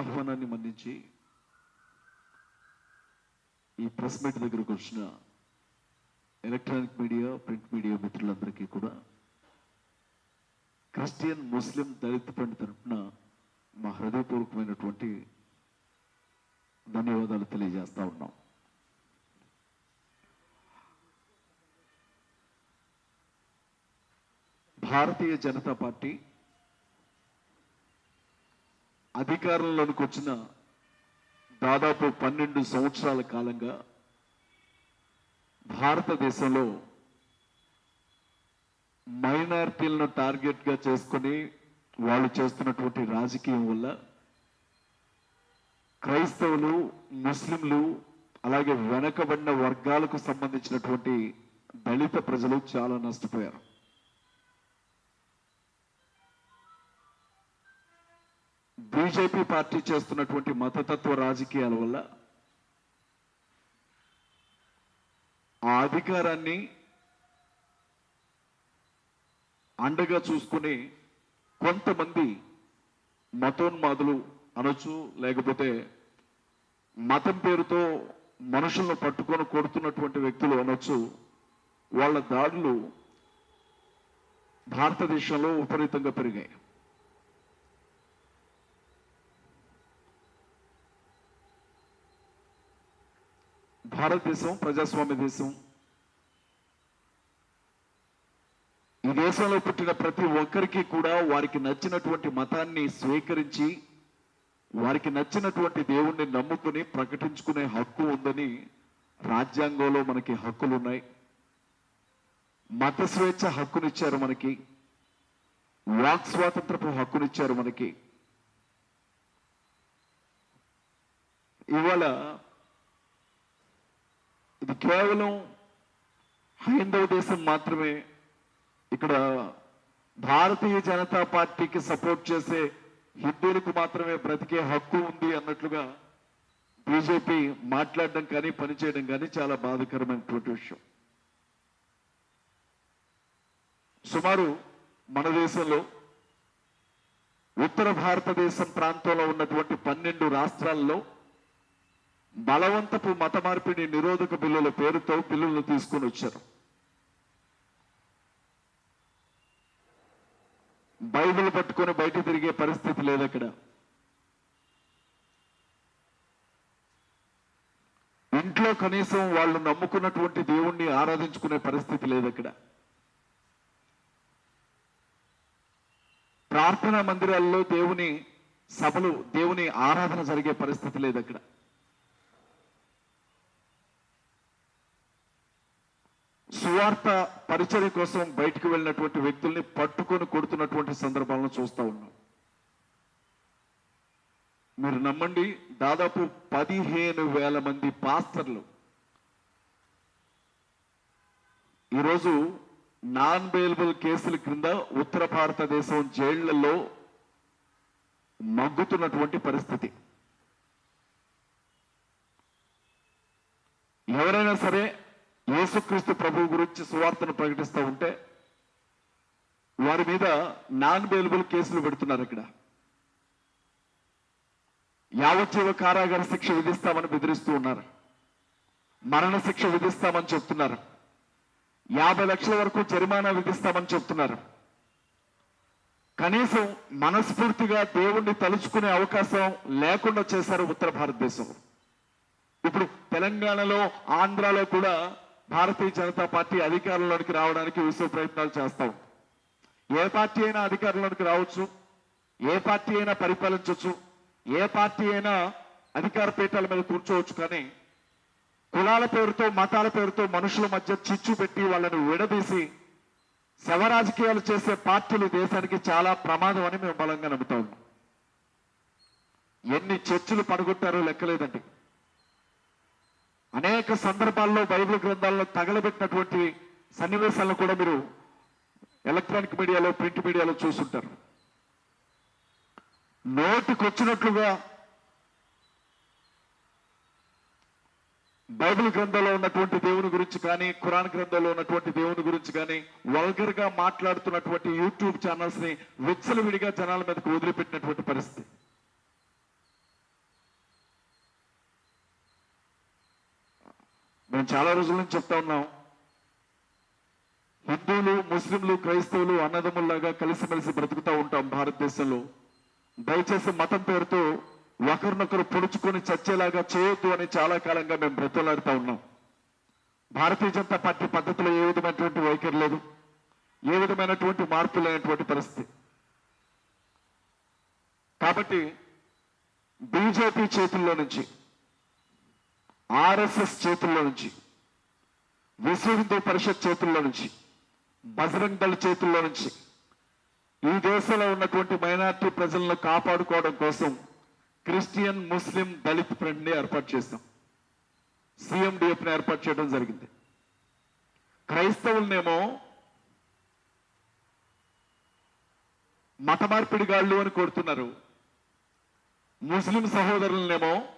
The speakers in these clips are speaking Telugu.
ఆహ్వానాన్ని మన్నించి ఈ ప్రెస్ మీట్ దగ్గరకు వచ్చిన ఎలక్ట్రానిక్ మీడియా ప్రింట్ మీడియా మిత్రులందరికీ కూడా క్రిస్టియన్ ముస్లిం దళిత పండి తరఫున మా హృదయపూర్వకమైనటువంటి ధన్యవాదాలు తెలియజేస్తా ఉన్నాం. భారతీయ జనతా పార్టీ అధికారంలోనికి వచ్చిన దాదాపు పన్నెండు సంవత్సరాల కాలంగా భారతదేశంలో మైనారిటీలను టార్గెట్గా చేసుకొని వాళ్ళు చేస్తున్నటువంటి రాజకీయం వల్ల క్రైస్తవులు ముస్లింలు అలాగే వెనకబడిన వర్గాలకు సంబంధించినటువంటి దళిత ప్రజలు చాలా నష్టపోయారు. బీజేపీ పార్టీ చేస్తున్నటువంటి మతతత్వ రాజకీయాల వల్ల ఆ అధికారాన్ని అండగా చూసుకుని కొంతమంది మతోన్మాదులు అనొచ్చు లేకపోతే మతం పేరుతో మనుషులను పట్టుకొని కొడుతున్నటువంటి వ్యక్తులు అనొచ్చు వాళ్ళ దాడులు భారతదేశంలో విపరీతంగా పెరిగాయి. భారతదేశం ప్రజాస్వామ్య దేశం. ఈ దేశంలో పుట్టిన ప్రతి ఒక్కరికి కూడా వారికి నచ్చినటువంటి మతాన్ని స్వీకరించి వారికి నచ్చినటువంటి దేవుణ్ణి నమ్ముకుని ప్రకటించుకునే హక్కు ఉందని రాజ్యాంగంలో మనకి హక్కులు ఉన్నాయి మత స్వేచ్ఛ హక్కునిచ్చారు మనకి. వాక్ స్వాతంత్రపు హక్కునిచ్చారు మనకి. ఇవాళ ఇది కేవలం హైందవ దేశం మాత్రమే ఇక్కడ భారతీయ జనతా పార్టీకి సపోర్ట్ చేసే హిందువులకు మాత్రమే బ్రతికే హక్కు ఉంది అన్నట్లుగా బీజేపీ మాట్లాడడం కానీ పనిచేయడం కానీ చాలా బాధకరమైనటువంటి విషయం. సుమారు మన దేశంలో ఉత్తర భారతదేశం ప్రాంతంలో ఉన్నటువంటి పన్నెండు రాష్ట్రాల్లో బలవంతపు మత మార్పిడి నిరోధక బిల్లుల పేరుతో బిల్లులను తీసుకొని వచ్చారు. బైబిల్ పట్టుకొని బయట తిరిగే పరిస్థితి లేదు అక్కడ. ఇంట్లో కనీసం వాళ్ళు నమ్ముకున్నటువంటి దేవుణ్ణి ఆరాధించుకునే పరిస్థితి లేదు అక్కడ. ప్రార్థనా మందిరాల్లో దేవుని సభలు దేవుని ఆరాధన జరిగే పరిస్థితి లేదు అక్కడ. సువార్త పరిచర్య కోసం బయటకు వెళ్ళినటువంటి వ్యక్తుల్ని పట్టుకొని కొడుతున్నటువంటి సందర్భాలను చూస్తూ ఉన్నాం. మీరు నమ్మండి దాదాపు పదిహేను వేల మంది పాస్టర్లు ఈరోజు నాన్ బెయిలబుల్ కేసుల క్రింద ఉత్తర భారతదేశం జైళ్ళలో మగ్గుతున్నటువంటి పరిస్థితి. ఎవరైనా సరే యేసుక్రీస్తు ప్రభువు గురించి సువార్తను ప్రకటిస్తూ ఉంటే వారి మీద నాన్ బెయిలబుల్ కేసులు పెడుతున్నారు ఇక్కడ. యావజ్జీవ కారాగార శిక్ష విధిస్తామని బెదిరిస్తూ ఉన్నారు. మరణ శిక్ష విధిస్తామని చెప్తున్నారు. యాభై లక్షల వరకు జరిమానా విధిస్తామని చెప్తున్నారు. కనీసం మనస్ఫూర్తిగా దేవుణ్ణి తలుచుకునే అవకాశం లేకుండా చేశారు ఉత్తర భారతదేశం. ఇప్పుడు తెలంగాణలో ఆంధ్రాలో కూడా భారతీయ జనతా పార్టీ అధికారంలోనికి రావడానికి విశ్వ ప్రయత్నాలు చేస్తాం. ఏ పార్టీ అయినా అధికారంలోనికి రావచ్చు ఏ పార్టీ అయినా పరిపాలించవచ్చు ఏ పార్టీ అయినా అధికార పీఠాల మీద కూర్చోవచ్చు కానీ కులాల పేరుతో మతాల పేరుతో మనుషుల మధ్య చిచ్చు పెట్టి వాళ్ళని విడదీసి శవ రాజకీయాలు చేసే పార్టీలు దేశానికి చాలా ప్రమాదం అని మేము బలంగా నమ్ముతాము ఎన్ని చర్చలు పడగొట్టారో లెక్కలేదండి. అనేక సందర్భాల్లో బైబిల్ గ్రంథాలను తగలబెట్టినటువంటి సన్నివేశాలను కూడా మీరు ఎలక్ట్రానిక్ మీడియాలో ప్రింట్ మీడియాలో చూసుంటారు. నోటికొచ్చినట్లుగా బైబిల్ గ్రంథంలో ఉన్నటువంటి దేవుని గురించి కానీ ఖురాన్ గ్రంథంలో ఉన్నటువంటి దేవుని గురించి కానీ వల్గర్గా మాట్లాడుతున్నటువంటి యూట్యూబ్ ఛానల్స్ని విచ్చలవిడిగా జనాల మీదకు వదిలిపెట్టినటువంటి పరిస్థితి. మేము చాలా రోజుల నుంచి చెప్తా ఉన్నాం. హిందువులు ముస్లింలు క్రైస్తవులు అన్నదమ్ముల్లాగా కలిసిమెలిసి బ్రతుకుతూ ఉంటాం భారతదేశంలో. దయచేసి మతం పేరుతో ఒకరినొకరు పొడుచుకొని చచ్చేలాగా చేయొద్దు అని చాలా కాలంగా మేము బ్రతులాడుతూ ఉన్నాం. భారతీయ జనతా పార్టీ పద్ధతిలో ఏ విధమైనటువంటి వైఖరి లేదు. ఏ విధమైనటువంటి మార్పు లేనటువంటి పరిస్థితి. కాబట్టి బీజేపీ చేతుల్లో నుంచి ఆర్ఎస్ఎస్ చేతుల్లో నుంచి విశ్వ హిందూ పరిషత్ చేతుల్లో నుంచి బజరంగ్ దళ చేతుల్లో నుంచి ఈ దేశంలో ఉన్నటువంటి మైనార్టీ ప్రజలను కాపాడుకోవడం కోసం క్రిస్టియన్ ముస్లిం దళిత్ ఫ్రెండ్ని ఏర్పాటు చేస్తాం సిఎండిఎఫ్ని ఏర్పాటు చేయడం జరిగింది. క్రైస్తవులనేమో మత మార్పిడిగాళ్ళు అని కోరుతున్నారు ముస్లిం సహోదరులనేమో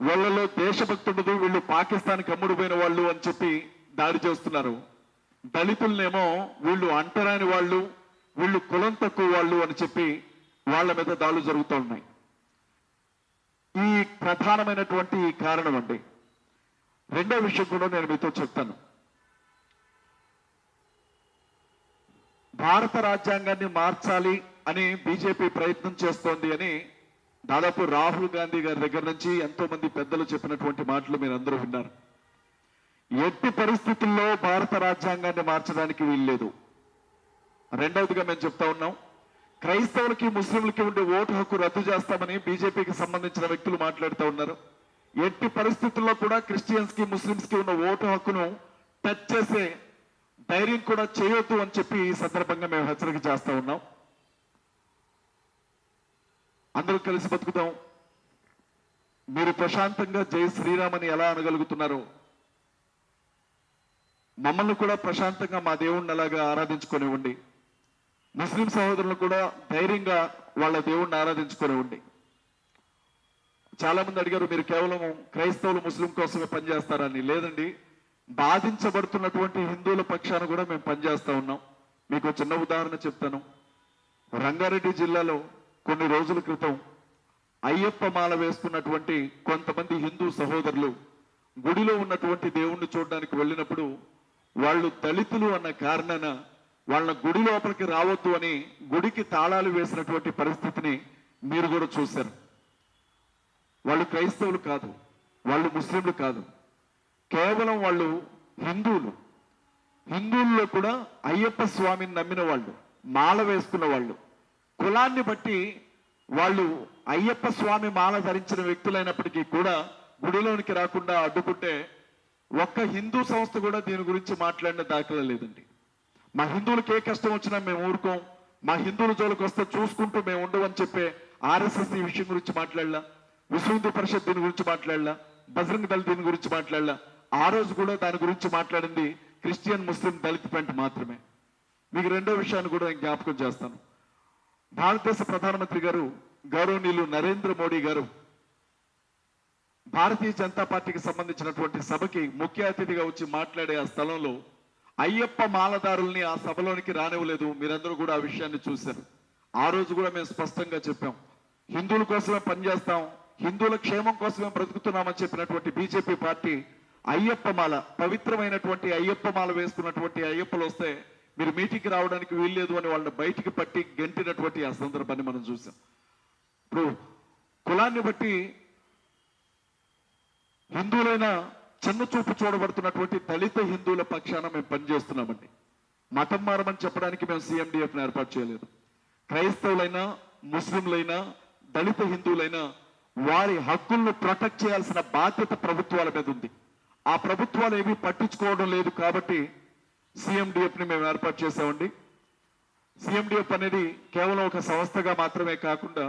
వాళ్ళలో దేశభక్తుడు వీళ్ళు పాకిస్తాన్కి అమ్ముడుపోయిన వాళ్ళు అని చెప్పి దాడి చేస్తున్నారు. దళితులనేమో వీళ్ళు అంటరాని వాళ్ళు వీళ్ళు కులం తక్కువ వాళ్ళు అని చెప్పి వాళ్ళ మీద దాడులు జరుగుతూ ఉన్నాయి. ఈ ప్రధానమైనటువంటి కారణం అండి రెండో విషయం కూడా నేను మీతో చెప్తాను. భారత రాజ్యాంగాన్ని మార్చాలి అని బీజేపీ ప్రయత్నం చేస్తోంది అని దాదాపు రాహుల్ గాంధీ గారి దగ్గర నుంచి ఎంతో మంది పెద్దలు చెప్పినటువంటి మాటలు మీరు అందరూ విన్నారు. ఎట్టి పరిస్థితుల్లో భారత రాజ్యాంగాన్ని మార్చడానికి వీల్లేదు రెండవదిగా మేము చెప్తా ఉన్నాం క్రైస్తవులకి ముస్లింలకి ఉండే ఓటు హక్కు రద్దు చేస్తామని బీజేపీకి సంబంధించిన వ్యక్తులు మాట్లాడుతూ ఉన్నారు. ఎట్టి పరిస్థితుల్లో కూడా క్రిస్టియన్స్కి ముస్లింస్కి ఉన్న ఓటు హక్కును టచ్ చేసే ధైర్యం కూడా చేయొద్దు అని చెప్పి ఈ సందర్భంగా మేము హెచ్చరిక చేస్తా ఉన్నాం. అందరూ కలిసి బతుకుతాం. మీరు ప్రశాంతంగా జై శ్రీరామ్ అని ఎలా అనగలుగుతున్నారు? మమ్మల్ని కూడా ప్రశాంతంగా మా దేవుణ్ణి అలాగా ఆరాధించుకొనివ్వండి ముస్లిం సహోదరులు కూడా ధైర్యంగా వాళ్ళ దేవుణ్ణి ఆరాధించుకొనివ్వండి చాలా మంది అడిగారు మీరు కేవలం క్రైస్తవులు ముస్లిం కోసమే పనిచేస్తారని. లేదండి బాధించబడుతున్నటువంటి హిందువుల పక్షాన కూడా మేము పనిచేస్తా ఉన్నాం. మీకు చిన్న ఉదాహరణ చెప్తాను. రంగారెడ్డి జిల్లాలో కొన్ని రోజుల క్రితం అయ్యప్ప మాల వేసుకున్నటువంటి కొంతమంది హిందూ సహోదరులు గుడిలో ఉన్నటువంటి దేవుణ్ణి చూడడానికి వెళ్ళినప్పుడు వాళ్ళు దళితులు అన్న కారణాన వాళ్ళ గుడి లోపలికి రావద్దు అని గుడికి తాళాలు వేసినటువంటి పరిస్థితిని మీరు కూడా చూశారు. వాళ్ళు క్రైస్తవులు కాదు వాళ్ళు ముస్లింలు కాదు. కేవలం వాళ్ళు హిందువులు. హిందువుల్లో కూడా అయ్యప్ప స్వామిని నమ్మిన వాళ్ళు మాల వేసుకున్న వాళ్ళు. కులాన్ని బట్టి వాళ్ళు అయ్యప్ప స్వామి మాల ధరించిన వ్యక్తులైనప్పటికీ కూడా గుడిలోనికి రాకుండా అడ్డుకుంటే ఒక్క హిందూ సంస్థ కూడా దీని గురించి మాట్లాడిన దాఖలా లేదండి. మా హిందువులకు ఏ కష్టం వచ్చినా మేము ఊరుకోం. మా హిందువుల జోలికి వస్తే చూసుకుంటూ మేము ఉండవని చెప్పే ఆర్ఎస్ఎస్ ఈ విషయం గురించి మాట్లాడలా విశ్వ హిందూ పరిషత్ దీని గురించి మాట్లాడలా బజరంగ్ దళ దీని గురించి మాట్లాడలా. ఆ రోజు కూడా దాని గురించి మాట్లాడింది క్రిస్టియన్ ముస్లిం దళిత్ పెంట్ మాత్రమే. మీకు రెండో విషయాన్ని కూడా నేను జ్ఞాపకం చేస్తాను. భారతదేశ ప్రధానమంత్రి గారు గౌరవనీయులు నరేంద్ర మోడీ గారు భారతీయ జనతా పార్టీకి సంబంధించినటువంటి సభకి ముఖ్య అతిథిగా వచ్చి మాట్లాడే ఆ స్థలంలో అయ్యప్ప మాలదారుల్ని ఆ సభలోనికి రానివ్వలేదు. మీరందరూ కూడా ఆ విషయాన్ని చూశారు. ఆ రోజు కూడా మేము స్పష్టంగా చెప్పాం. హిందువుల కోసమే పనిచేస్తాం. హిందువుల క్షేమం కోసమే బ్రతుకుతున్నామని చెప్పినటువంటి బీజేపీ పార్టీ అయ్యప్ప మాల పవిత్రమైనటువంటి అయ్యప్ప మాల వేసుకున్నటువంటి అయ్యప్పలు వస్తే మీరు మీటింగ్కి రావడానికి వీల్లేదు అని వాళ్ళని బయటికి పట్టి గెంటినటువంటి ఆ సందర్భాన్ని మనం చూసాం. ఇప్పుడు కులాన్ని బట్టి హిందువులైన చిన్న చూపు చూడబడుతున్నటువంటి దళిత హిందువుల పక్షాన మేము పనిచేస్తున్నామండి. మతం మారమని చెప్పడానికి మేము సిఎండిఎఫ్ ఏర్పాటు చేయలేదు. క్రైస్తవులైనా ముస్లింలైనా దళిత హిందువులైనా వారి హక్కులను ప్రొటెక్ట్ చేయాల్సిన బాధ్యత ప్రభుత్వాల మీద ఉంది. ఆ ప్రభుత్వాలు ఏమీ పట్టించుకోవడం లేదు కాబట్టి ని మేము ఏర్పాటు చేసామండి సిఎండిఎఫ్ అనేది కేవలం ఒక సంస్థగా మాత్రమే కాకుండా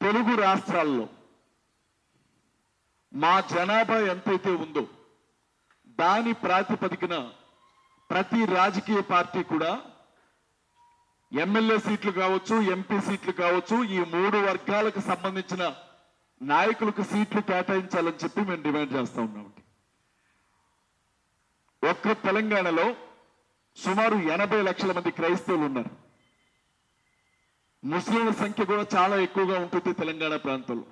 తెలుగు రాష్ట్రాల్లో మా జనాభా ఎంతైతే ఉందో దాని ప్రాతిపదికన ప్రతి రాజకీయ పార్టీ కూడా ఎమ్మెల్యే సీట్లు కావచ్చు ఎంపీ సీట్లు కావచ్చు ఈ మూడు వర్గాలకు సంబంధించిన నాయకులకు సీట్లు కేటాయించాలని చెప్పి మేము డిమాండ్ చేస్తూ ఉన్నాం ఒక్క తెలంగాణలో సుమారు ఎనభై లక్షల మంది క్రైస్తవులు ఉన్నారు. ముస్లింల సంఖ్య కూడా చాలా ఎక్కువగా ఉంటుంది తెలంగాణ ప్రాంతంలో.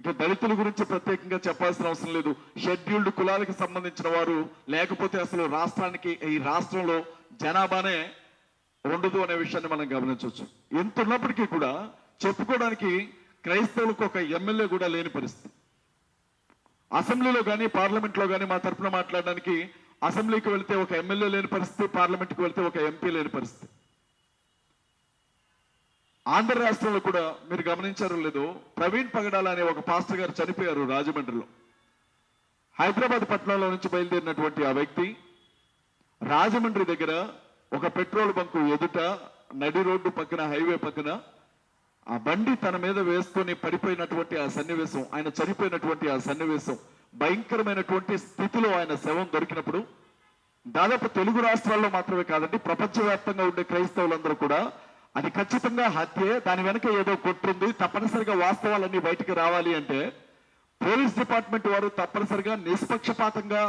ఇక దళితుల గురించి ప్రత్యేకంగా చెప్పాల్సిన అవసరం లేదు. షెడ్యూల్డ్ కులాలకు సంబంధించిన వారు లేకపోతే అసలు రాష్ట్రానికి ఈ రాష్ట్రంలో జనాభానే ఉండదు అనే విషయాన్ని మనం గమనించవచ్చు. ఎంత ఉన్నప్పటికీ కూడా చెప్పుకోవడానికి క్రైస్తవులకు ఒక ఎమ్మెల్యే కూడా లేని పరిస్థితి. అసెంబ్లీలో కానీ పార్లమెంట్లో కానీ మా తరఫున మాట్లాడడానికి అసెంబ్లీకి వెళితే ఒక ఎమ్మెల్యే లేని పరిస్థితి పార్లమెంట్కి వెళ్తే ఒక ఎంపీ లేని పరిస్థితి. ఆంధ్ర రాష్ట్రంలో కూడా మీరు గమనించారో లేదో ప్రవీణ్ పగడాల అనే ఒక పాస్టర్ గారు చనిపోయారు రాజమండ్రిలో. హైదరాబాద్ పట్టణంలో నుంచి బయలుదేరినటువంటి ఆ వ్యక్తి రాజమండ్రి దగ్గర ఒక పెట్రోల్ బంకు ఎదుట నడి రోడ్డు పక్కన హైవే పక్కన ఆ బండి తన మీద వేసుకొని పడిపోయినటువంటి ఆ సన్నివేశం ఆయన చనిపోయినటువంటి ఆ సన్నివేశం భయంకరమైనటువంటి స్థితిలో ఆయన శవం దొరికినప్పుడు దాదాపు తెలుగు రాష్ట్రాల్లో మాత్రమే కాదండి ప్రపంచవ్యాప్తంగా ఉండే క్రైస్తవులందరూ కూడా అది ఖచ్చితంగా హత్యే దాని వెనక ఏదో కొట్టుంది తప్పనిసరిగా వాస్తవాలన్నీ బయటికి రావాలి అంటే పోలీస్ డిపార్ట్మెంట్ వారు తప్పనిసరిగా నిష్పక్షపాతంగా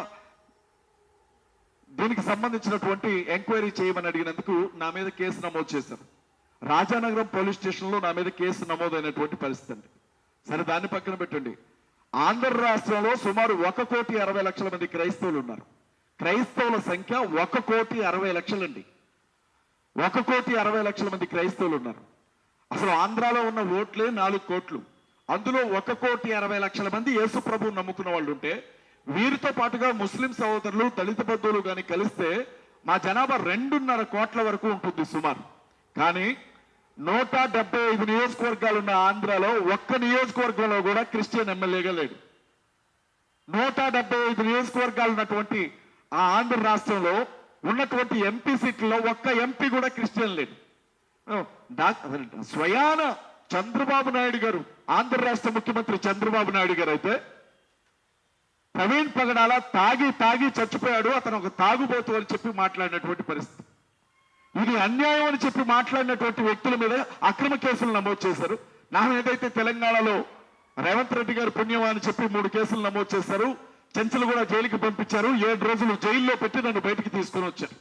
దీనికి సంబంధించినటువంటి ఎంక్వైరీ చేయమని అడిగినందుకు నా మీద కేసు నమోదు చేశారు. రాజానగరం పోలీస్ స్టేషన్లో నా మీద కేసు నమోదైనటువంటి పరిస్థితి అండి. సరే దాన్ని పక్కన పెట్టండి. ఆంధ్ర రాష్ట్రంలో సుమారు ఒక కోటి అరవై లక్షల మంది క్రైస్తవులు ఉన్నారు. క్రైస్తవుల సంఖ్య ఒక కోటి అరవై లక్షలండి. ఒక కోటి అరవై లక్షల మంది క్రైస్తవులు ఉన్నారు. అసలు ఆంధ్రాలో ఉన్న ఓట్లే నాలుగు కోట్లు. అందులో ఒక కోటి అరవై లక్షల మంది యేసు ప్రభువు నమ్ముకున్న వాళ్ళు ఉంటే వీరితో పాటుగా ముస్లిం సహోదరులు దళిత బంధువులు కానీ కలిస్తే మా జనాభా రెండున్నర కోట్ల వరకు ఉంటుంది సుమారు. కానీ నూట డెబ్బై ఐదు నియోజకవర్గాలు ఉన్న ఆంధ్రాలో ఒక్క నియోజకవర్గంలో కూడా క్రిస్టియన్ ఎమ్మెల్యేగా లేడు. నూట డెబ్బై ఐదు నియోజకవర్గాలు ఉన్నటువంటి ఆ ఆంధ్ర రాష్ట్రంలో ఉన్నటువంటి ఎంపీ సీట్లలో ఒక్క ఎంపీ కూడా క్రిస్టియన్ లేడు. స్వయాన చంద్రబాబు నాయుడు గారు ఆంధ్ర రాష్ట్ర ముఖ్యమంత్రి చంద్రబాబు నాయుడు గారు అయితే ప్రవీణ్ పగడాల తాగి తాగి చచ్చిపోయాడు అతను ఒక తాగుబోతు అని చెప్పి మాట్లాడినటువంటి పరిస్థితి. ఇది అన్యాయం అని చెప్పి మాట్లాడినటువంటి వ్యక్తుల మీద అక్రమ కేసులు నమోదు చేశారు. నా ఏదైతే తెలంగాణలో రేవంత్ రెడ్డి గారు పుణ్యం అని చెప్పి మూడు కేసులు నమోదు చేశారు. చెంచలు కూడా జైలుకి పంపించారు. ఏడు రోజులు జైల్లో పెట్టి నన్ను బయటికి తీసుకొని వచ్చారు.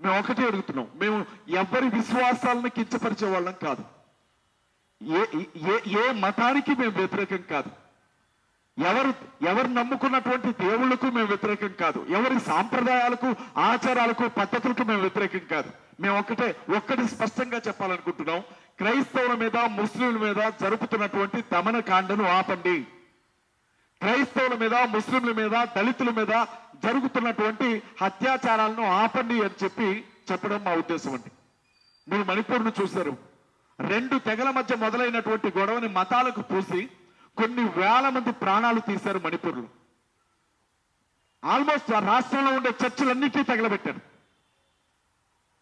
మేము ఒకటే అడుగుతున్నాం. మేము ఎవరి విశ్వాసాలను కించపరిచే వాళ్ళం కాదు. ఏ ఏ ఏ మతానికి మేము వ్యతిరేకం కాదు. ఎవరు ఎవరు నమ్ముకున్నటువంటి దేవుళ్ళకు మేము వ్యతిరేకం కాదు. ఎవరి సాంప్రదాయాలకు ఆచారాలకు పద్ధతులకు మేము వ్యతిరేకం కాదు. మేము ఒక్కటే ఒక్కటి స్పష్టంగా చెప్పాలనుకుంటున్నాం. క్రైస్తవుల మీద ముస్లింల మీద జరుపుతున్నటువంటి దమన కాండను ఆపండి. క్రైస్తవుల మీద ముస్లింల మీద దళితుల మీద జరుగుతున్నటువంటి అత్యాచారాలను ఆపండి అని చెప్పి చెప్పడం మా ఉద్దేశం అండి. మీరు మణిపూర్ను చూశారు. రెండు తెగల మధ్య మొదలైనటువంటి గొడవని మతాలకు పూసి కొన్ని వేల మంది ప్రాణాలు తీశారు మణిపూర్లో. ఆల్మోస్ట్ ఆ రాష్ట్రంలో ఉండే చర్చలన్నిటినీ తగలబెట్టారు.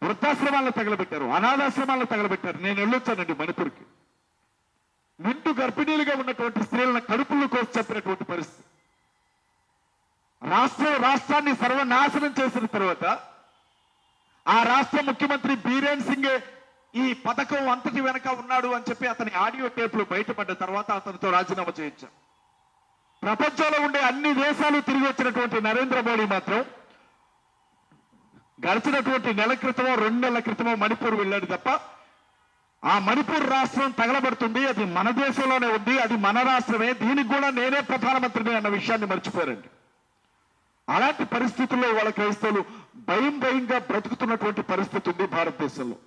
వృద్ధాశ్రమాలను తగలబెట్టారు అనాథాశ్రమాలను తగలబెట్టారు. నేను వెళ్ళొచ్చానండి మణిపూర్కి. నిండు గర్భిణీలుగా ఉన్నటువంటి స్త్రీలను కడుపులు కోసి చెప్పినటువంటి పరిస్థితి. రాష్ట్రం రాష్ట్రాన్ని సర్వనాశనం చేసిన తర్వాత ఆ రాష్ట్ర ముఖ్యమంత్రి బీరేన్ సింగే ఈ పథకం అంతటి వెనక ఉన్నాడు అని చెప్పి అతని ఆడియో టేపులు బయటపడ్డ తర్వాత అతనితో రాజీనామా చేయించాం. ప్రపంచంలో ఉండే అన్ని దేశాలు తిరిగి వచ్చినటువంటి నరేంద్ర మోడీ మాత్రం గడిచినటువంటి నెల క్రితమో రెండు నెలల క్రితమో మణిపూర్ వెళ్ళాడు తప్ప ఆ మణిపూర్ రాష్ట్రం తగలబడుతుంది అది మన దేశంలోనే ఉంది అది మన రాష్ట్రమే దీనికి కూడా నేనే ప్రధానమంత్రిని అన్న విషయాన్ని మర్చిపోయారండి. అలాంటి పరిస్థితుల్లో వాళ్ళ క్రైస్తవులు భయం భయంగా బ్రతుకుతున్నటువంటి పరిస్థితి ఉంది భారతదేశంలో.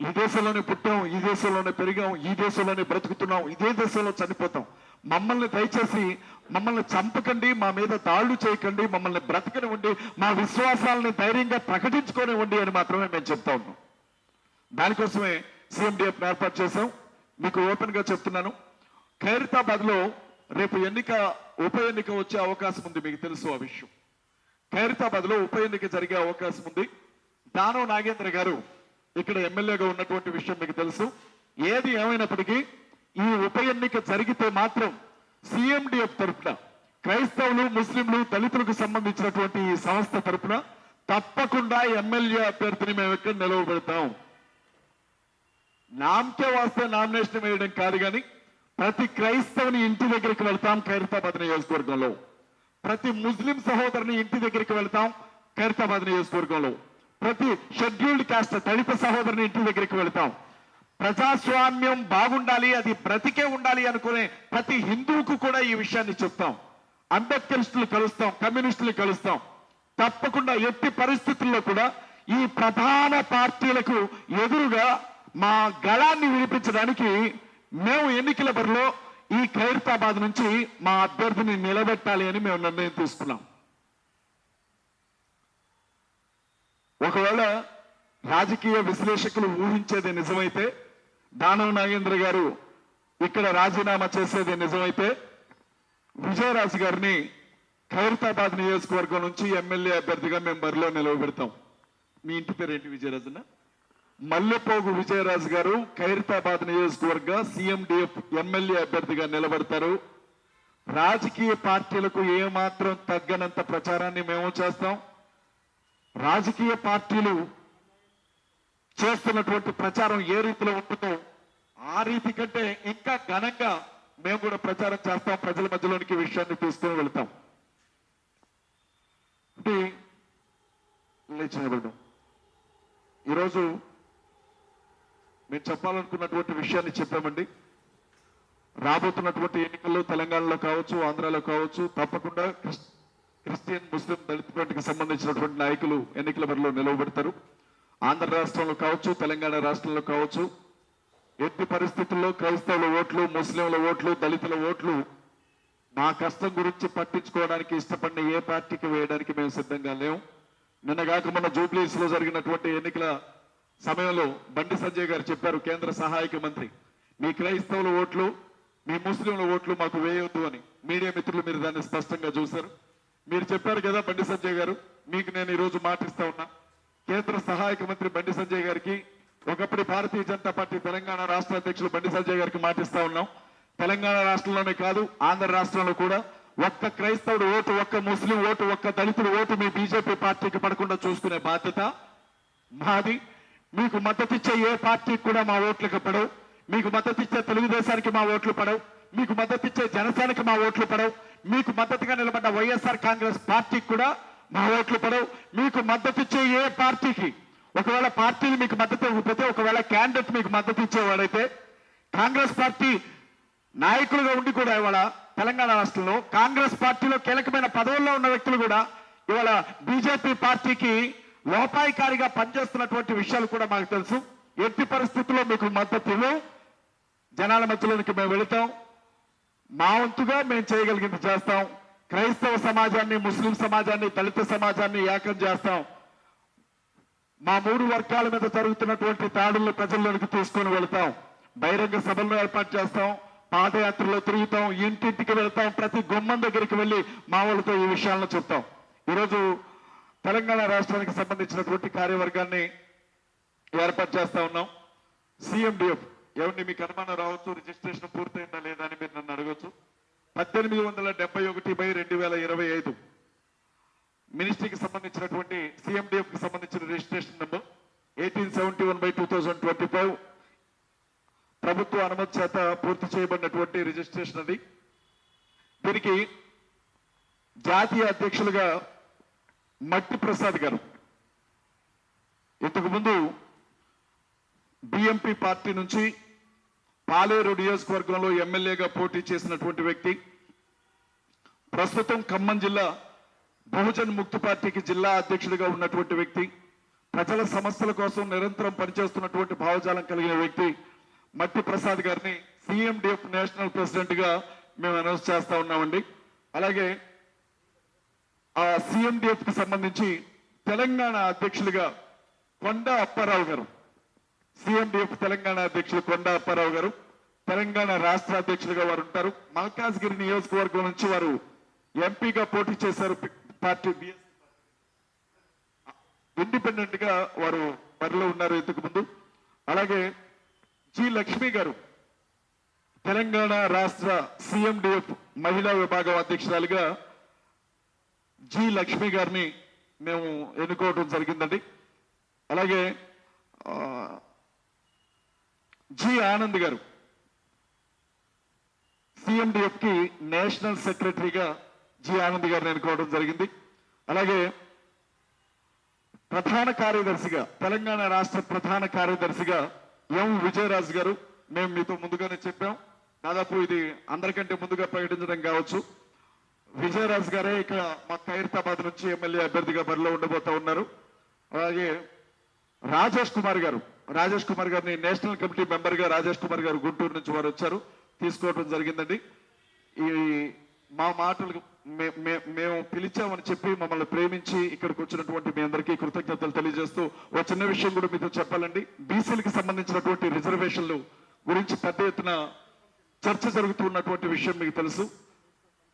ఈ దేశంలోనే పుట్టాం ఈ దేశంలోనే పెరిగాం ఈ దేశంలోనే బ్రతుకుతున్నాం ఇదే దేశంలో చనిపోతాం. మమ్మల్ని దయచేసి మమ్మల్ని చంపకండి మా మీద దాళ్ళు చేయకండి మమ్మల్ని బ్రతకనివ్వండి మా విశ్వాసాలని ధైర్యంగా ప్రకటించుకోనివ్వండి అని మాత్రమే మేము చెప్తా ఉన్నాం. దానికోసమే సీఎండిఎఫ్ ఏర్పాటు చేశాం. మీకు ఓపెన్గా చెప్తున్నాను. ఖైరతాబాద్లో రేపు ఎన్నిక ఉప ఎన్నిక వచ్చే అవకాశం ఉంది మీకు తెలుసు ఆ విషయం. ఖైరతాబాద్లో ఉప ఎన్నిక జరిగే అవకాశం ఉంది. దానవ్ నాగేంద్ర గారు ఇక్కడ ఎమ్మెల్యేగా ఉన్నటువంటి విషయం మీకు తెలుసు. ఏది ఏమైనప్పటికీ ఈ ఉప ఎన్నిక జరిగితే మాత్రం సిఎండిఎఫ్ తరఫున క్రైస్తవులు ముస్లింలు దళితులకు సంబంధించినటువంటి ఈ సంస్థ తరఫున తప్పకుండా ఎమ్మెల్యే అభ్యర్థిని మేము ఇక్కడ నిలవబెడతాం. నామకే వాస్తే నామినేషన్ వేయడం కాదు కానీ ప్రతి క్రైస్తవుని ఇంటి దగ్గరికి వెళ్తాం ఖైరతాబాద్ నియోజకవర్గంలో. ప్రతి ముస్లిం సహోదరుని ఇంటి దగ్గరికి వెళ్తాం ఖైరతాబాద్ నియోజకవర్గంలో. ప్రతి షెడ్యూల్డ్ కాస్ట్ దళిత సహోదరుని ఇంటి దగ్గరికి వెళతాం. ప్రజాస్వామ్యం బాగుండాలి అది బ్రతికే ఉండాలి అనుకునే ప్రతి హిందువుకు కూడా ఈ విషయాన్ని చెప్తాం. అంబేద్కరిస్టులు కలుస్తాం కమ్యూనిస్టులు కలుస్తాం. తప్పకుండా ఎట్టి పరిస్థితుల్లో కూడా ఈ ప్రధాన పార్టీలకు ఎదురుగా మా గళాన్ని వినిపించడానికి మేము ఎన్నికల బరిలో ఈ ఖైరతాబాద్ నుంచి మా అభ్యర్థిని నిలబెట్టాలి అని మేము నిర్ణయం తీసుకున్నాం. ఒకవేళ రాజకీయ విశ్లేషకులు ఊహించేది నిజమైతే దానవ నాగేంద్ర గారు ఇక్కడ రాజీనామా చేసేది నిజమైతే విజయరాజు గారిని ఖైరతాబాద్ నియోజకవర్గం నుంచి ఎమ్మెల్యే అభ్యర్థిగా మేము బరిలో నిలవబెడతాం. మీ ఇంటి పేరు ఏంటి విజయరాజున మల్లెపోగు విజయరాజు గారు ఖైరతాబాద్ నియోజకవర్గ సీఎండిఎఫ్ ఎమ్మెల్యే అభ్యర్థిగా నిలబడతారు. రాజకీయ పార్టీలకు ఏమాత్రం తగ్గనంత ప్రచారాన్ని మేము చేస్తాం. రాజకీయ పార్టీలు చేస్తున్నటువంటి ప్రచారం ఏ రీతిలో ఉంటుందో ఆ రీతి కంటే ఇంకా ఘనంగా మేము కూడా ప్రచారం చేస్తాం ప్రజల మధ్యలోనికి విషయాన్ని తీసుకుని వెళ్తాం. లేచి ఈరోజు మేము చెప్పాలనుకున్నటువంటి విషయాన్ని చెప్పామండి. రాబోతున్నటువంటి ఎన్నికల్లో తెలంగాణలో కావచ్చు ఆంధ్రాలో కావచ్చు తప్పకుండా క్రిస్టియన్ ముస్లిం దళిత పార్టీకి సంబంధించినటువంటి నాయకులు ఎన్నికల బరిలో నిలవబెడతారు. ఆంధ్ర రాష్ట్రంలో కావచ్చు తెలంగాణ రాష్ట్రంలో కావచ్చు ఎట్టి పరిస్థితుల్లో క్రైస్తవుల ఓట్లు ముస్లింల ఓట్లు దళితుల ఓట్లు మా కష్టం గురించి పట్టించుకోవడానికి ఇష్టపడిన ఏ పార్టీకి వేయడానికి మేము సిద్ధంగా లేవు నిన్నగాక మొన్న జూబ్లీస్లో జరిగినటువంటి ఎన్నికల సమయంలో బండి సంజయ్ గారు చెప్పారు కేంద్ర సహాయక మంత్రి మీ క్రైస్తవుల ఓట్లు మీ ముస్లింల ఓట్లు మాకు వేయొద్దు అని. మీడియా మిత్రులు మీరు దాన్ని స్పష్టంగా చూశారు. మీరు చెప్పారు కదా బండి సంజయ్ గారు మీకు నేను ఈ రోజు మాటిస్తా ఉన్నా. కేంద్ర సహాయక మంత్రి బండి సంజయ్ గారికి ఒకప్పుడు భారతీయ జనతా పార్టీ తెలంగాణ రాష్ట్ర అధ్యక్షులు బండి సంజయ్ గారికి మాటిస్తా ఉన్నాం. తెలంగాణ రాష్ట్రంలోనే కాదు ఆంధ్ర రాష్ట్రంలో కూడా ఒక్క క్రైస్తవుడు ఓటు ఒక్క ముస్లిం ఓటు ఒక్క దళితుడు ఓటు మీ బీజేపీ పార్టీకి పడకుండా చూసుకునే బాధ్యత మాది. మీకు మద్దతిచ్చే ఏ పార్టీకి కూడా మా ఓట్లకు పడవు. మీకు మద్దతిచ్చే తెలుగుదేశానికి మా ఓట్లు పడవు. మీకు మద్దతిచ్చే జనసేనకి మా ఓట్లు పడవు. మీకు మద్దతుగా నిలబడ్డ వైఎస్ఆర్ కాంగ్రెస్ పార్టీకి కూడా మా ఓట్లు పడవు. మీకు మద్దతు ఇచ్చే ఏ పార్టీకి ఒకవేళ పార్టీలు మీకు మద్దతు ఇవ్వకపోతే ఒకవేళ క్యాండిడేట్ మీకు మద్దతు ఇచ్చేవాడైతే కాంగ్రెస్ పార్టీ నాయకులుగా ఉండి కూడా ఇవాళ తెలంగాణ రాష్ట్రంలో కాంగ్రెస్ పార్టీలో కీలకమైన పదవుల్లో ఉన్న వ్యక్తులు కూడా ఇవాళ బీజేపీ పార్టీకి లోపాయికారిగా పనిచేస్తున్నటువంటి విషయాలు కూడా మాకు తెలుసు. ఎట్టి పరిస్థితుల్లో మీకు మద్దతు ఇవ్వం జనాల మధ్యలోనికి మేము వెళుతాం. మా వంతుగా మేము చేయగలిగింది చేస్తాం. క్రైస్తవ సమాజాన్ని ముస్లిం సమాజాన్ని దళిత సమాజాన్ని ఏకం చేస్తాం. మా మూడు వర్గాల మీద జరుగుతున్నటువంటి తాడులను ప్రజల్లోనికి తీసుకొని వెళ్తాం. బహిరంగ సభలను ఏర్పాటు చేస్తాం. పాదయాత్రలో తిరుగుతాం. ఇంటింటికి వెళ్తాం. ప్రతి గుమ్మం దగ్గరికి వెళ్ళి మా వాళ్ళతో ఈ విషయాలను చెప్తాం. ఈరోజు తెలంగాణ రాష్ట్రానికి సంబంధించినటువంటి కార్యవర్గాన్ని ఏర్పాటు చేస్తా ఉన్నాం. సిఎండిఎఫ్ ఎవరిని మీకు అనుమానం రావచ్చు రిజిస్ట్రేషన్ పూర్తయిందా లేదా అని మీరు నన్ను అడగచ్చు. పద్దెనిమిది వందల డెబ్బై ఒకటి బై రెండు వేల ఇరవై ఐదు. మినిస్ట్రీకి సంబంధించినటువంటి సిఎండిఎఫ్కి సంబంధించిన registration number eighteen seventy one by two thousand twenty five. ప్రభుత్వ అనుమతి చేత పూర్తి చేయబడినటువంటి రిజిస్ట్రేషన్ అది. దీనికి జాతీయ అధ్యక్షులుగా మట్టి ప్రసాద్ గారు. ఇంతకుముందు బిఎంపి పార్టీ నుంచి పాలేరు నియోజకవర్గంలో ఎమ్మెల్యేగా పోటీ చేసినటువంటి వ్యక్తి ప్రస్తుతం ఖమ్మం జిల్లా బహుజన్ ముక్తి పార్టీకి జిల్లా అధ్యక్షుడిగా ఉన్నటువంటి వ్యక్తి ప్రజల సమస్యల కోసం నిరంతరం పనిచేస్తున్నటువంటి భావజాలం కలిగిన వ్యక్తి మట్టి ప్రసాద్ గారిని సిఎండిఎఫ్ నేషనల్ ప్రెసిడెంట్గా మేము అనౌన్స్ చేస్తా ఉన్నామండి. అలాగే ఆ సిఎండిఎఫ్కి సంబంధించి తెలంగాణ అధ్యక్షులుగా కొండ అప్పారావు గారు సిఎండిఎఫ్ తెలంగాణ అధ్యక్షులు కొండ గారు తెలంగాణ రాష్ట్ర అధ్యక్షులుగా వారు ఉంటారు. మల్కాజ్గిరి నియోజకవర్గం నుంచి వారు ఎంపీగా పోటీ చేశారు పార్టీ బిఎస్ ఇండిపెండెంట్గా వారు బరిలో ఉన్నారు ఇంతకు ముందు అలాగే జి లక్ష్మి గారు తెలంగాణ రాష్ట్ర సిఎండిఎఫ్ మహిళా విభాగం అధ్యక్షురాలుగా జి లక్ష్మి గారిని మేము ఎన్నుకోవడం జరిగిందండి. అలాగే ఆ, జి ఆనంద్ గారు. సిఎండిఎఫ్కి నేషనల్ సెక్రటరీగా జి ఆనంద్ గారిని ఎన్నుకోవడం జరిగింది. అలాగే ప్రధాన కార్యదర్శిగా తెలంగాణ రాష్ట్ర ప్రధాన కార్యదర్శిగా ఎం విజయరాజు గారు మేము మీతో ముందుగానే చెప్పాం. దాదాపు ఇది అందరికంటే ముందుగా ప్రకటించడం కావచ్చు. విజయరాజు గారే ఇక మా ఖైరతాబాద్ నుంచి ఎమ్మెల్యే అభ్యర్థిగా బరిలో ఉండబోతా ఉన్నారు. అలాగే రాజేష్ కుమార్ గారు రాజేష్ కుమార్ గారిని నేషనల్ కమిటీ మెంబర్గా రాజేష్ కుమార్ గారు గుంటూరు నుంచి వారు వచ్చారు. తీసుకోవడం జరిగిందండి. ఈ మా మాటలు మేము పిలిచామని చెప్పి మమ్మల్ని ప్రేమించి ఇక్కడికి వచ్చినటువంటి మీ అందరికీ కృతజ్ఞతలు తెలియజేస్తూ ఒక చిన్న విషయం కూడా మీతో చెప్పాలండి. బీసీలకు సంబంధించినటువంటి రిజర్వేషన్లు గురించి పెద్ద ఎత్తున చర్చ జరుగుతున్నటువంటి విషయం మీకు తెలుసు.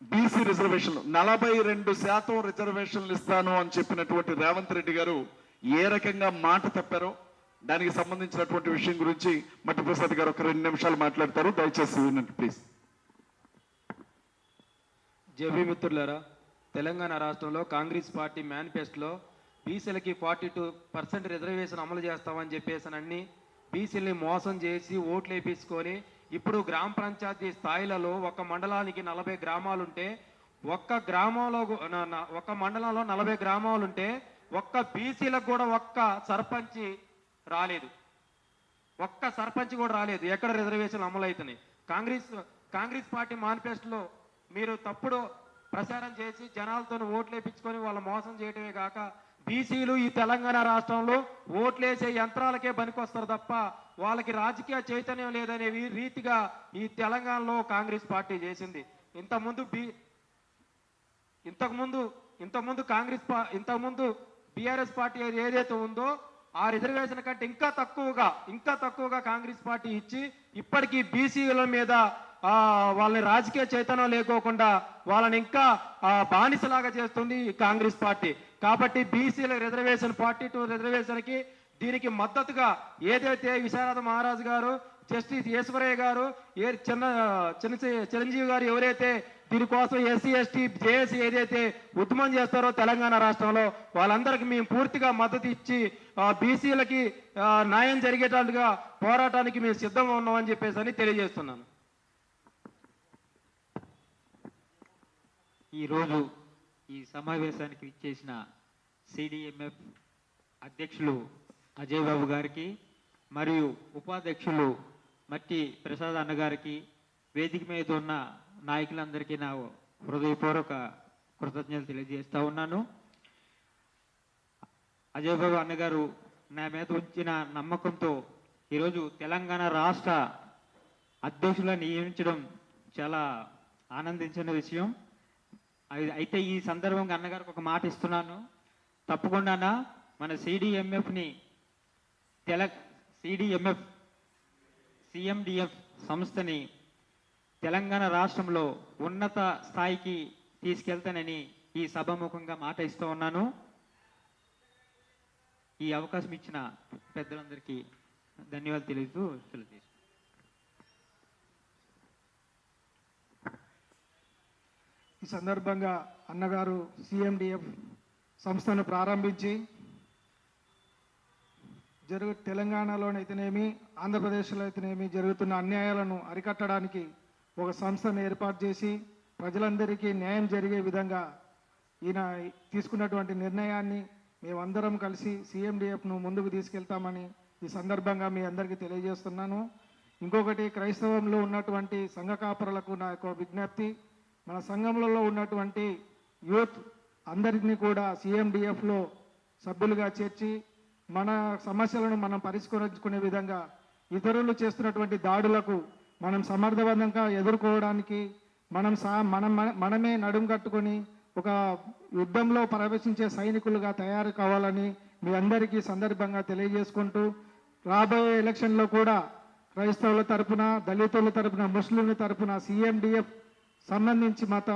బీసీ రిజర్వేషన్లు నలభై రెండు శాతం రిజర్వేషన్లు ఇస్తాను అని చెప్పినటువంటి రేవంత్ రెడ్డి గారు ఏ రకంగా మాట తప్పారో దానికి సంబంధించినటువంటి విషయం గురించి మట్టి ప్రసాద్ గారు ఒక రెండు నిమిషాలు మాట్లాడతారు. దయచేసి వినండి ప్లీజ్. జేబీ మిత్రులారా తెలంగాణ రాష్ట్రంలో కాంగ్రెస్ పార్టీ మేనిఫెస్టోలో బీసీలకి ఫార్టీ టూ పర్సెంట్ రిజర్వేషన్ అమలు చేస్తామని చెప్పేసి అన్ని బీసీలని మోసం చేసి ఓట్లు వేపించుకొని ఇప్పుడు గ్రామ పంచాయతీ స్థాయిలలో ఒక మండలానికి నలభై గ్రామాలుంటే ఒక్క గ్రామంలో ఒక మండలంలో నలభై గ్రామాలుంటే ఒక్క బీసీలకు కూడా ఒక్క సర్పంచి రాలేదు. ఒక్క సర్పంచ్ కూడా రాలేదు. ఎక్కడ రిజర్వేషన్ అమలవుతున్నాయి? కాంగ్రెస్ కాంగ్రెస్ పార్టీ మేనిఫెస్టోలో మీరు తప్పుడు ప్రచారం చేసి జనాలతో ఓట్లు వేయించుకొని వాళ్ళ మోసం చేయడమే కాక బీసీలు ఈ తెలంగాణ రాష్ట్రంలో ఓట్లేసే యంత్రాలకే పనికొస్తారు తప్ప వాళ్ళకి రాజకీయ చైతన్యం లేదనే రీతిగా ఈ తెలంగాణలో కాంగ్రెస్ పార్టీ చేసింది. ఇంతకుముందు బీ ఇంతకుముందు ఇంతకుముందు కాంగ్రెస్ పా ఇంతకుముందు బీఆర్ఎస్ పార్టీ ఏదైతే ఉందో ఆ రిజర్వేషన్ కంటే ఇంకా తక్కువగా ఇంకా తక్కువగా కాంగ్రెస్ పార్టీ ఇచ్చి ఇప్పటికీ బీసీల మీద వాళ్ళని రాజకీయ చైతన్యం లేకోకుండా వాళ్ళని ఇంకా బానిసలాగా చేస్తుంది కాంగ్రెస్ పార్టీ. కాబట్టి బీసీల రిజర్వేషన్ ఫార్టీ టూ రిజర్వేషన్కి దీనికి మద్దతుగా ఏదైతే విశారద మహారాజు గారు జస్టిస్ ఈశ్వరయ్య గారు ఏ చిన్న చిన్న చిరంజీవి గారు ఎవరైతే దీనికోసం ఎస్సీ ఎస్టీ జేఏసీ ఏదైతే ఉద్యమం చేస్తారో తెలంగాణ రాష్ట్రంలో వాళ్ళందరికీ మేము పూర్తిగా మద్దతు ఇచ్చి బీసీలకి న్యాయం జరిగేటట్టుగా పోరాటానికి మేము సిద్ధంగా ఉన్నామని చెప్పేసి అని తెలియజేస్తున్నాను. ఈరోజు ఈ సమావేశానికి ఇచ్చేసిన సిడిఎంఎఫ్ అధ్యక్షులు అజయ్ బాబు గారికి మరియు ఉపాధ్యక్షులు మట్టి ప్రసాద్ అన్నగారికి వేదిక మీద ఉన్న నాయకులందరికీ నా హృదయపూర్వక కృతజ్ఞతలు తెలియజేస్తూ ఉన్నాను. అజయ్ బాబు అన్నగారు నా మీద ఉంచిన నమ్మకంతో ఈరోజు తెలంగాణ రాష్ట్ర అధ్యక్షులను నియమించడం చాలా ఆనందించిన విషయం. అయితే ఈ సందర్భంగా అన్నగారికి ఒక మాట ఇస్తున్నాను. తప్పకుండా మన సిడిఎంఎఫ్ని తెల సిడిఎంఎఫ్ సిఎండిఎఫ్ సంస్థని తెలంగాణ రాష్ట్రంలో ఉన్నత స్థాయికి తీసుకెళ్తానని ఈ సభాముఖంగా మాట ఇస్తూ ఉన్నాను. ఈ అవకాశం ఇచ్చిన పెద్దలందరికీ ధన్యవాదాలు తెలుస్తూ సెలవు ఈ సందర్భంగా అన్నగారు సిఎండిఎఫ్ సంస్థను ప్రారంభించి జరుగు తెలంగాణలోనైతేనేమి ఆంధ్రప్రదేశ్లో అయితేనేమి జరుగుతున్న అన్యాయాలను అరికట్టడానికి ఒక సంస్థను ఏర్పాటు చేసి ప్రజలందరికీ న్యాయం జరిగే విధంగా ఈయన తీసుకున్నటువంటి నిర్ణయాన్ని మేమందరం కలిసి సిఎండిఎఫ్ను ముందుకు తీసుకెళ్తామని ఈ సందర్భంగా మీ అందరికీ తెలియజేస్తున్నాను. ఇంకొకటి క్రైస్తవంలో ఉన్నటువంటి సంఘ కాపరులకు నా యొక్క విజ్ఞప్తి మన సంఘంలో ఉన్నటువంటి యూత్ అందరినీ కూడా సిఎండిఎఫ్లో సభ్యులుగా చేర్చి మన సమస్యలను మనం పరిష్కరించుకునే విధంగా ఇతరులు చేస్తున్నటువంటి దాడులకు మనం సమర్థవంతంగా ఎదుర్కోవడానికి మనం సా మనం మనమే నడుం కట్టుకొని ఒక యుద్ధంలో ప్రవేశించే సైనికులుగా తయారు కావాలని మీ అందరికీ సందర్భంగా తెలియజేసుకుంటూ రాబోయే ఎలక్షన్లో కూడా క్రైస్తవుల తరపున దళితుల తరపున ముస్లింల తరపున సిఎండిఎఫ్ సంబంధించి మత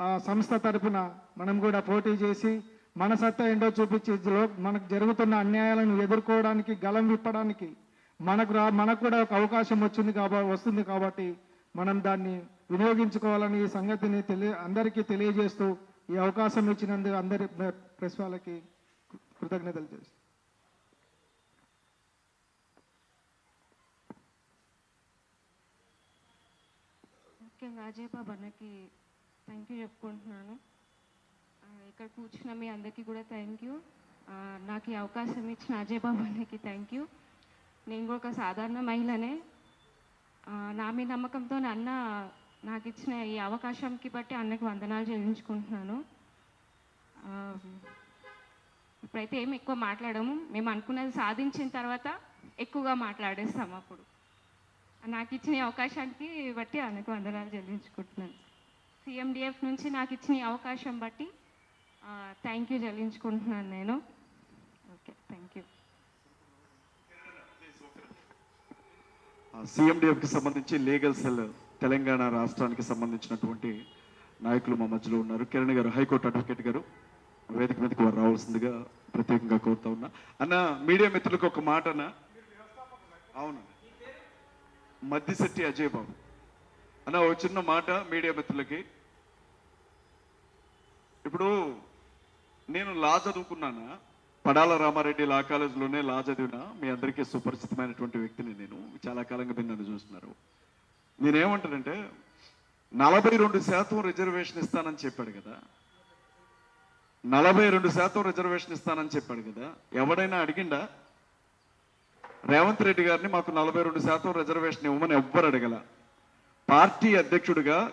ఆ- సంస్థ తరపున మనం కూడా పోటీ చేసి మన సత్తా ఏంటో చూపించి లో- మనకు జరుగుతున్న అన్యాయాలను ఎదుర్కోవడానికి గలం విప్పడానికి మనకు రా మనకు కూడా ఒక అవకాశం వచ్చింది కాబట్టి వస్తుంది కాబట్టి మనం దాన్ని వినియోగించుకోవాలని ఈ సంగతిని తెలియ అందరికీ తెలియజేస్తూ ఈ అవకాశం ఇచ్చినందుకు అందరి ప్రెస్ వాళ్ళకి కృతజ్ఞతలు చేస్తాం ముఖ్యంగా అజయ్ బాబు అన్నకి థ్యాంక్ యూ చెప్పుకుంటున్నాను ఇక్కడ కూర్చున్న మీ అందరికీ కూడా థ్యాంక్ యూ నాకు ఈ అవకాశం ఇచ్చిన అజయ్ బాబు అన్నకి థ్యాంక్ యూ నేను కూడా ఒక సాధారణ మహిళనే. నా మీ నమ్మకంతో అన్న నాకు ఇచ్చిన ఈ అవకాశంకి బట్టి అన్నకి వందనాలు చెల్లించుకుంటున్నాను. ఇప్పుడైతే ఏమి ఎక్కువ మాట్లాడము. మేము అనుకున్నది సాధించిన తర్వాత ఎక్కువగా మాట్లాడేస్తాం అప్పుడు. నాకు ఇచ్చిన అవకాశానికి బట్టి అన్నకు వందనాలు చెల్లించుకుంటున్నాను. సిఎండిఎఫ్ నుంచి నాకు ఇచ్చిన అవకాశం బట్టి థ్యాంక్ యూ చెల్లించుకుంటున్నాను నేను. Okay thank you. సిఎండిఎఫ్కి సంబంధించి లీగల్ సెల్ తెలంగాణ రాష్ట్రానికి సంబంధించినటువంటి నాయకులు మా మధ్యలో ఉన్నారు. కిరణ్ గారు హైకోర్టు అడ్వకేట్ గారు. వేదిక మీదకి వారు రావాల్సిందిగా ప్రత్యేకంగా కోరుతా ఉన్నా. అన్న మీడియా మిత్రులకు ఒక మాట అన్న. అవును. మద్దిశెట్టి అజయ్ బాబు. అన్న ఒక చిన్న మాట మీడియా మిత్రులకి. ఇప్పుడు నేను లా చదువుకున్నానా? పడాల రామారెడ్డి లా కాలేజ్లోనే లా చదివిన మీ అందరికీ సుపరిచితమైనటువంటి వ్యక్తిని నేను. చాలా కాలంగా మీరు నన్ను చూస్తున్నారు. నేనేమంటానంటే నలభై రెండు శాతం రిజర్వేషన్ ఇస్తానని చెప్పాడు కదా. నలభై రెండు శాతం రిజర్వేషన్ ఇస్తానని చెప్పాడు కదా. ఎవడైనా అడిగిండా? రేవంత్ రెడ్డి గారిని మాకు నలభై రెండు శాతం రిజర్వేషన్ ఇవ్వమని ఎవ్వరు అడగల. పార్టీ అధ్యక్షుడిగా